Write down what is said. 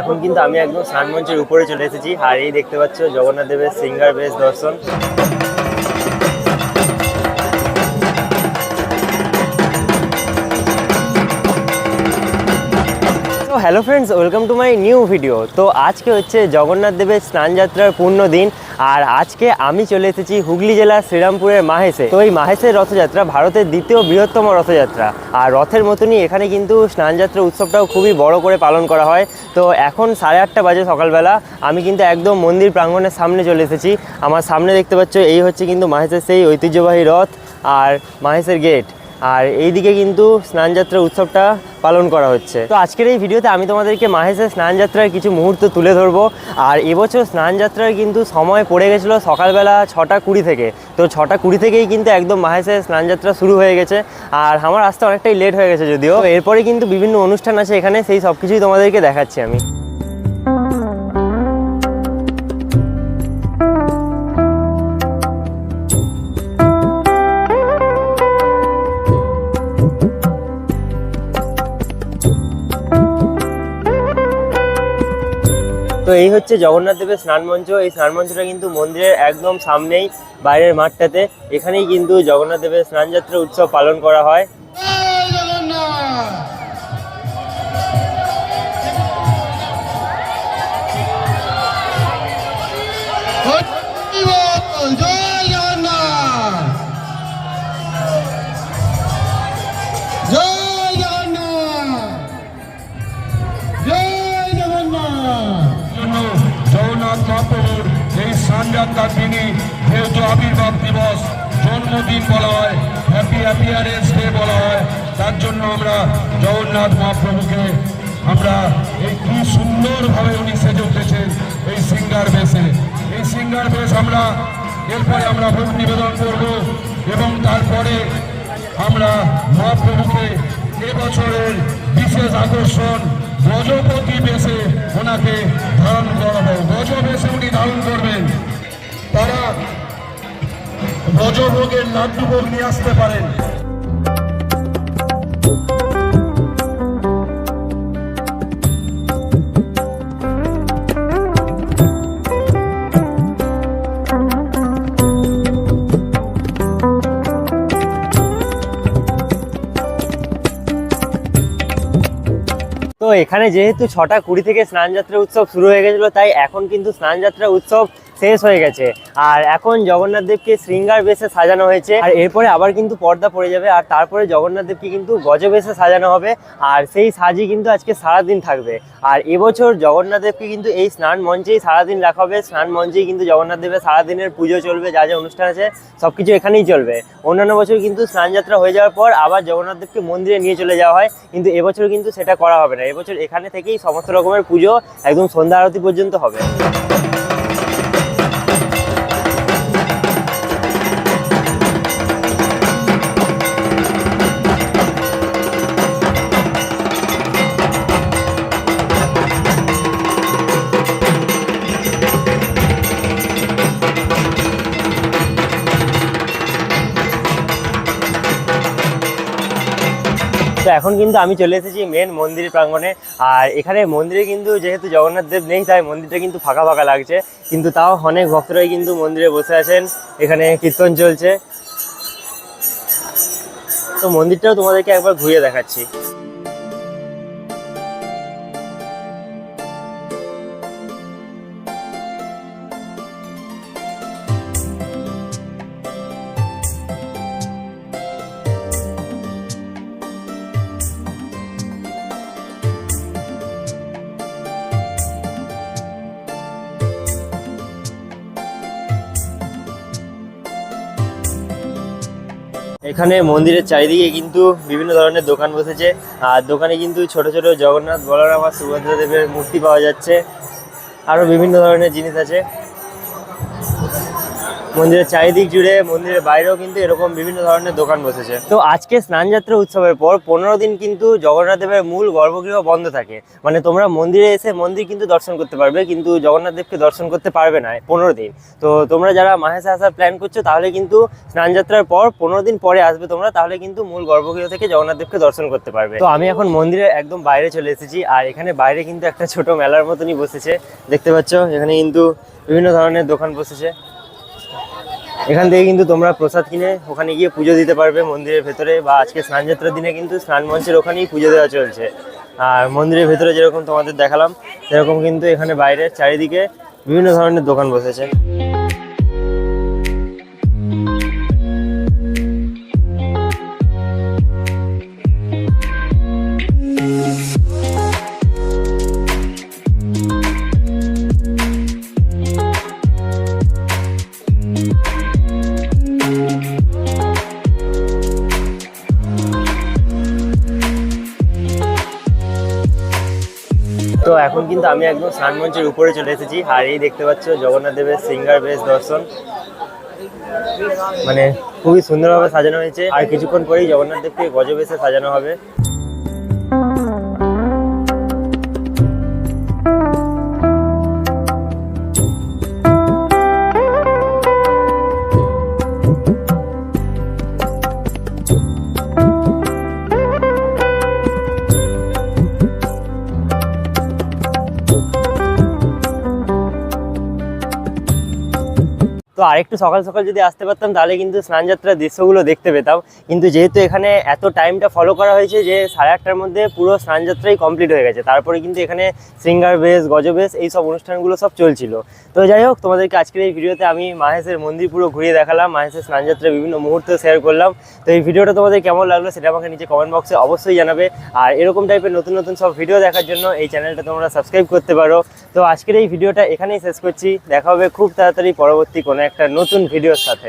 এখন কিন্তু আমি একদম সানমঞ্চের উপরে চলে এসেছি। আর এই দেখতে পাচ্ছ জগন্নাথ দেবের সিঙ্গার বেশ দর্শন। Hello friends welcome to my new video তো আজকে হচ্ছে জগন্নাথ দেবের স্নানযাত্রার পূর্ণ দিন, আর আজকে আমি চলে এসেছি হুগলি জেলার শ্রীরামপুরের মাহেশে। তো এই মাহেশের রথযাত্রা ভারতের দ্বিতীয় বৃহত্তম রথযাত্রা। আর রথের মতনই এখানে কিন্তু স্নানযাত্রা উৎসবটাও খুবই বড় করে পালন করা হয়। তো এখন সাড়ে আটটা বাজে সকালবেলা, আমি কিন্তু একদম মন্দির প্রাঙ্গণের সামনে চলে এসেছি। আমার সামনে দেখতে পাচ্ছ, এই হচ্ছে কিন্তু মাহেশের সেই ঐতিহ্যবাহী রথ আর মাহেশের গেট আর এইদিকে কিন্তু স্নানযাত্রা উৎসবটা পালন করা হচ্ছে। তো আজকের এই ভিডিওতে আমি তোমাদেরকে মাহেশের স্নানযাত্রার কিছু মুহূর্ত তুলে ধরবো। আর এবছর স্নানযাত্রার কিন্তু সময় পড়ে গেছিল সকালবেলা ছটা কুড়ি থেকে। তো ছটা কুড়ি থেকেই কিন্তু একদম মাহেশের স্নানযাত্রা শুরু হয়ে গেছে। আর আমার আসতে অনেকটাই লেট হয়ে গেছে যদিও। এরপরে কিন্তু বিভিন্ন অনুষ্ঠান আছে এখানে, সেই সব কিছুই তোমাদেরকে দেখাচ্ছি আমি। তো এই হচ্ছে জগন্নাথ দেবের স্নান মঞ্চ। এই স্নান মঞ্চটা কিন্তু মন্দিরের একদম সামনেই, বাইরের মাঠটাতে। এখানেই কিন্তু জগন্নাথ দেবের স্নানযাত্রা উৎসব পালন করা হয়। স্নানযাত্রার দিনই যেহেতু আবির্ভাব দিবস। জন্মদিন বলা হয় হ্যাপি অ্যাপিয়ারেন্স ডে বলা হয়। তার জন্য আমরা জগন্নাথ মহাপ্রভুকে, আমরা এই কি সুন্দরভাবে উনি সেজে উঠেছেন এই সিঙ্গার বেশে। এই সিঙ্গার বেশ আমরা, এরপরে আমরা ভোগ নিবেদন করব এবং তারপরে আমরা মহাপ্রভুকে এবছরের বিশেষ আকর্ষণ গজপতি বেশে ওনাকে ধারণ করাবো। গজ বেশে উনি ধারণ করবেন গজভোগের লাড্ডু ভোগ নিয়ে আসতে পারেন। তো এখানে যেহেতু ছটা কুড়ি থেকে স্নানযাত্রা উৎসব শুরু হয়ে গেছিল, তাই এখন কিন্তু স্নানযাত্রা উৎসব শেষ হয়ে গেছে। আর এখন জগন্নাথ দেবকে শৃঙ্গার বেশে সাজানো হয়েছে। আর এরপরে আবার কিন্তু পর্দা পড়ে যাবে। আর তারপরে জগন্নাথ দেবকে কিন্তু গজ বেশে সাজানো হবে। আর সেই সাজই কিন্তু আজকে সারাদিন থাকবে। আর এবছর জগন্নাথ দেবকে কিন্তু এই স্নান মঞ্চেই সারাদিন রাখা হবে। স্নান মঞ্চেই কিন্তু জগন্নাথ দেবের সারাদিনের পুজো চলবে। যা যা অনুষ্ঠান আছে সব কিছু এখানেই চলবে। অন্যান্য বছর কিন্তু স্নানযাত্রা হয়ে যাওয়ার পর আবার জগন্নাথ দেবকে মন্দিরে নিয়ে চলে যাওয়া হয়। কিন্তু এবছর কিন্তু সেটা করা হবে না। এবছর এখানে থেকেই সমস্ত রকমের পুজো একদম সন্ধ্যা আরতি পর্যন্ত হবে। তো এখন কিন্তু আমি চলে এসেছি মেন মন্দির প্রাঙ্গণে। আর এখানে মন্দিরে কিন্তু যেহেতু জগন্নাথ দেব নেই, তাই মন্দিরটা কিন্তু ফাঁকা ফাঁকা লাগছে। কিন্তু তাও অনেক ভক্তরাই কিন্তু মন্দিরে বসে আছেন। এখানে কীর্তন চলছে। তো মন্দিরটাও তোমাদেরকে একবার ঘুরিয়ে দেখাচ্ছি। এখানে মন্দিরের চারিদিকে কিন্তু বিভিন্ন ধরনের দোকান বসেছে। আর দোকানে কিন্তু ছোট ছোট জগন্নাথ, বলরাম আর সুভদ্রা দেবের মূর্তি পাওয়া যাচ্ছে। আরও বিভিন্ন ধরনের জিনিস আছে। মন্দিরের চারিদিক জুড়ে, মন্দিরের বাইরেও কিন্তু এরকম বিভিন্ন ধরনের দোকান বসেছে। তো আজকে স্নানযাত্রা উৎসবের পর পনেরো দিন কিন্তু জগন্নাথ দেবের মূল গর্ভগৃহ বন্ধ থাকে। মানে তোমরা মন্দিরে এসে মন্দির কিন্তু দর্শন করতে পারবে, কিন্তু জগন্নাথ দেবকে দর্শন করতে পারবে না পনেরো দিন। তো তোমরা যারা মাহেশে আসার প্ল্যান করছ, তাহলে কিন্তু স্নানযাত্রার পর পনেরো দিন পরে আসবে তোমরা, তাহলে কিন্তু মূল গর্ভগৃহ থেকে জগন্নাথ দেবকে দর্শন করতে পারবে। তো আমি এখন মন্দিরের একদম বাইরে চলে এসেছি, আর এখানে বাইরে কিন্তু একটা ছোট মেলার মতনই বসেছে। দেখতে পাচ্ছ, এখানে কিন্তু বিভিন্ন ধরনের দোকান বসেছে। এখান থেকে কিন্তু তোমরা প্রসাদ কিনে ওখানে গিয়ে পুজো দিতে পারবে মন্দিরের ভেতরে বা আজকে স্নানযাত্রার দিনে কিন্তু স্নান মঞ্চের ওখানেই পুজো দেওয়া চলছে। আর মন্দিরের ভেতরে যেরকম তোমাদের দেখালাম, সেরকম কিন্তু এখানে বাইরে চারিদিকে বিভিন্ন ধরনের দোকান বসেছে। এখন কিন্তু আমি একদম সানমঞ্চের উপরে চলে এসেছি। আর এই দেখতে পাচ্ছ জগন্নাথ দেবের সিঙ্গার বেশ দর্শন। মানে খুবই সুন্দরভাবে সাজানো হয়েছে। আর কিছুক্ষণ পরেই জগন্নাথ দেবকে গজবেশে সাজানো হবে। তো আরেকটু সকাল সকাল যদি আসতে পারতাম, তাহলে কিন্তু স্নানযাত্রার দৃশ্যগুলো দেখতে পেতাম। কিন্তু যেহেতু এখানে এত টাইমটা ফলো করা হয়েছে যে সাড়ে আটটার মধ্যে পুরো স্নানযাত্রাই কমপ্লিট হয়ে গেছে। তারপরে কিন্তু এখানে সিঙ্গার বেস গজবেশ, এই সব অনুষ্ঠানগুলো সব চলছিল। তো যাই হোক, তোমাদেরকে আজকের এই ভিডিওতে আমি মাহেশের মন্দির পুরো ঘুরিয়ে দেখালাম, মাহেশের স্নানযাত্রার বিভিন্ন মুহূর্ত শেয়ার করলাম। তো এই ভিডিওটা তোমাদের কেমন লাগল সেটা আমাকে নিচে কমেন্ট বক্সে অবশ্যই জানাবে। আর এরকম টাইপের নতুন নতুন সব ভিডিও দেখার জন্য এই চ্যানেলটা তোমরা সাবস্ক্রাইব করতে পারো। তো আজকের এই ভিডিওটা এখানেই শেষ করছি। দেখা হবে খুব তাড়াতাড়ি পরবর্তী কোনো একটা নতুন ভিডিওর সাথে।